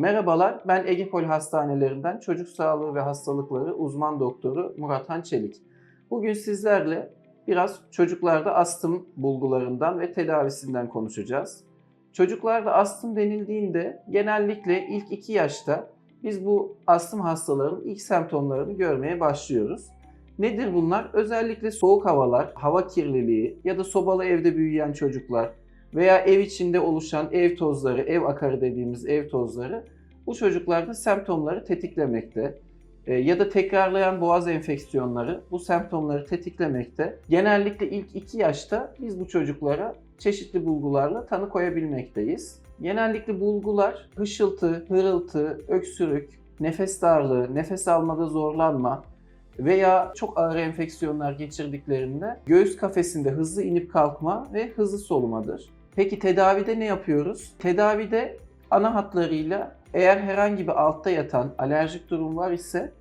Merhabalar, ben Egepol Hastanelerinden Çocuk Sağlığı ve Hastalıkları uzman doktoru Murathan Çelik. Bugün sizlerle biraz çocuklarda astım bulgularından ve tedavisinden konuşacağız. Çocuklarda astım denildiğinde genellikle ilk 2 yaşta biz bu astım hastalarının ilk semptomlarını görmeye başlıyoruz. Nedir bunlar? Özellikle soğuk havalar, hava kirliliği ya da sobalı evde büyüyen çocuklar veya ev içinde oluşan ev tozları, ev akarı dediğimiz ev tozları bu çocuklarda semptomları tetiklemekte. E, ya da tekrarlayan boğaz enfeksiyonları bu semptomları tetiklemekte. Genellikle ilk 2 yaşta biz bu çocuklara çeşitli bulgularla tanı koyabilmekteyiz. Genellikle bulgular hışıltı, hırıltı, öksürük, nefes darlığı, nefes almada zorlanma veya çok ağır enfeksiyonlar geçirdiklerinde göğüs kafesinde hızlı inip kalkma ve hızlı solumadır. Peki tedavide ne yapıyoruz? Tedavide ana hatlarıyla eğer herhangi bir altta yatan alerjik durum var ise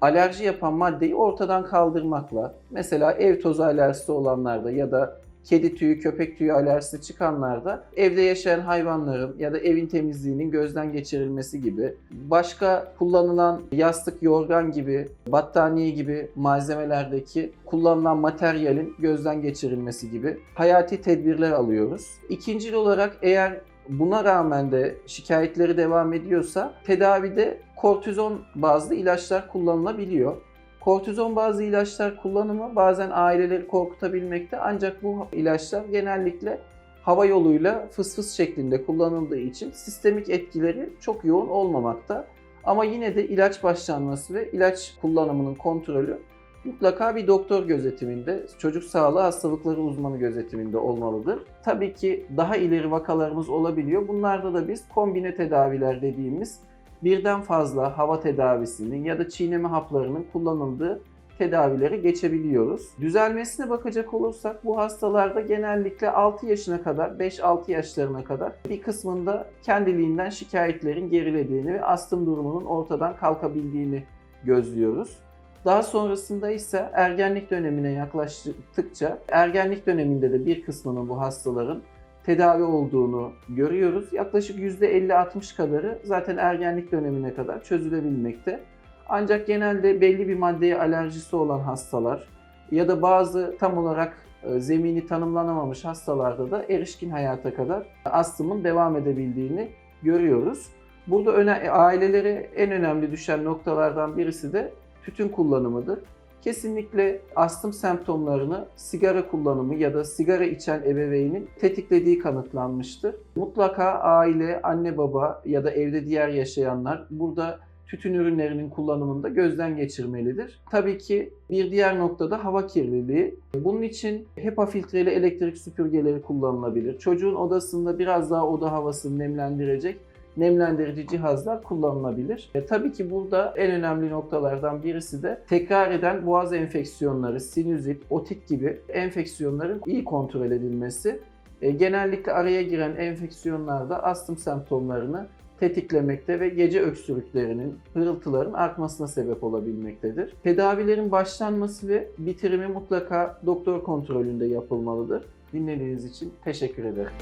alerji yapan maddeyi ortadan kaldırmakla mesela ev tozu alerjisi olanlarda ya da kedi tüyü, köpek tüyü alerjisi çıkanlarda evde yaşayan hayvanların ya da evin temizliğinin gözden geçirilmesi gibi başka kullanılan yastık, yorgan gibi, battaniye gibi malzemelerdeki kullanılan materyalin gözden geçirilmesi gibi hayati tedbirler alıyoruz. İkincil olarak eğer buna rağmen de şikayetleri devam ediyorsa tedavide kortizon bazlı ilaçlar kullanılabiliyor. Kortizon bazı ilaçlar kullanımı bazen aileleri korkutabilmekte ancak bu ilaçlar genellikle hava yoluyla fıs fıs şeklinde kullanıldığı için sistemik etkileri çok yoğun olmamakta. Ama yine de ilaç başlanması ve ilaç kullanımının kontrolü mutlaka bir doktor gözetiminde, çocuk sağlığı hastalıkları uzmanı gözetiminde olmalıdır. Tabii ki daha ileri vakalarımız olabiliyor. Bunlarda da biz kombine tedaviler dediğimiz birden fazla hava tedavisinin ya da çiğneme haplarının kullanıldığı tedavileri geçebiliyoruz. Düzelmesine bakacak olursak bu hastalarda genellikle 6 yaşına kadar, 5-6 yaşlarına kadar bir kısmında kendiliğinden şikayetlerin gerilediğini ve astım durumunun ortadan kalkabildiğini gözlüyoruz. Daha sonrasında ise ergenlik dönemine yaklaştıkça ergenlik döneminde de bir kısmının bu hastaların tedavi olduğunu görüyoruz. Yaklaşık %50-60 kadarı zaten ergenlik dönemine kadar çözülebilmekte. Ancak genelde belli bir maddeye alerjisi olan hastalar ya da bazı tam olarak e, zemini tanımlanamamış hastalarda da erişkin hayata kadar astımın devam edebildiğini görüyoruz. Burada öne, ailelere en önemli düşen noktalardan birisi de tütün kullanımıdır. Kesinlikle astım semptomlarını sigara kullanımı ya da sigara içen ebeveynin tetiklediği kanıtlanmıştır. Mutlaka aile, anne baba ya da evde diğer yaşayanlar burada tütün ürünlerinin kullanımında gözden geçirmelidir. Tabii ki bir diğer noktada hava kirliliği. Bunun için HEPA filtreli elektrik süpürgeleri kullanılabilir. Çocuğun odasında biraz daha oda havasını nemlendirecek nemlendirici cihazlar kullanılabilir. E, tabii ki burada en önemli noktalardan birisi de tekrar eden boğaz enfeksiyonları, sinüzit, otit gibi enfeksiyonların iyi kontrol edilmesi. E, genellikle araya giren enfeksiyonlarda astım semptomlarını tetiklemekte ve gece öksürüklerinin, hırıltıların artmasına sebep olabilmektedir. Tedavilerin başlanması ve bitirimi mutlaka doktor kontrolünde yapılmalıdır. Dinlediğiniz için teşekkür ederim.